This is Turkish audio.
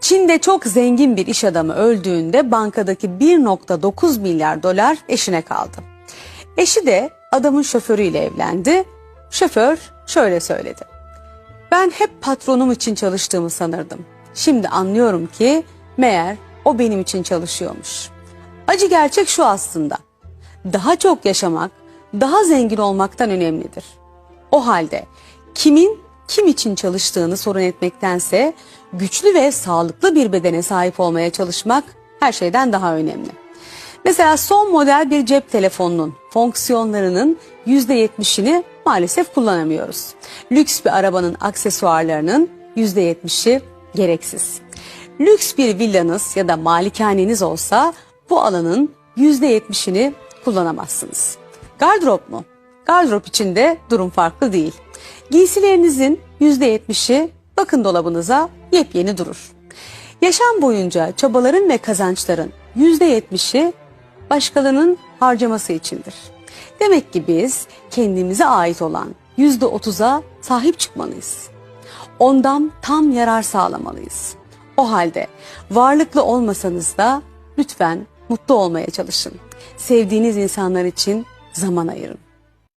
Çin'de çok zengin bir iş adamı öldüğünde bankadaki 1.9 milyar dolar eşine kaldı. Eşi de adamın şoförüyle evlendi. Şoför şöyle söyledi. Ben hep patronum için çalıştığımı sanırdım. Şimdi anlıyorum ki meğer o benim için çalışıyormuş. Acı gerçek şu aslında. Daha çok yaşamak, daha zengin olmaktan önemlidir. O halde kimin kim için çalıştığını sorun etmektense güçlü ve sağlıklı bir bedene sahip olmaya çalışmak her şeyden daha önemli. Mesela son model bir cep telefonunun fonksiyonlarının %70'ini maalesef kullanamıyoruz. Lüks bir arabanın aksesuarlarının %70'i gereksiz. Lüks bir villanız ya da malikaneniz olsa bu alanın %70'ini kullanamazsınız. Gardırop mu? Gardırop içinde durum farklı değil. Giysilerinizin %70'i bakın dolabınıza yepyeni durur. Yaşam boyunca çabaların ve kazançların %70'i başkalarının harcaması içindir. Demek ki biz kendimize ait olan %30'a sahip çıkmalıyız. Ondan tam yarar sağlamalıyız. O halde varlıklı olmasanız da lütfen mutlu olmaya çalışın. Sevdiğiniz insanlar için zaman ayırın.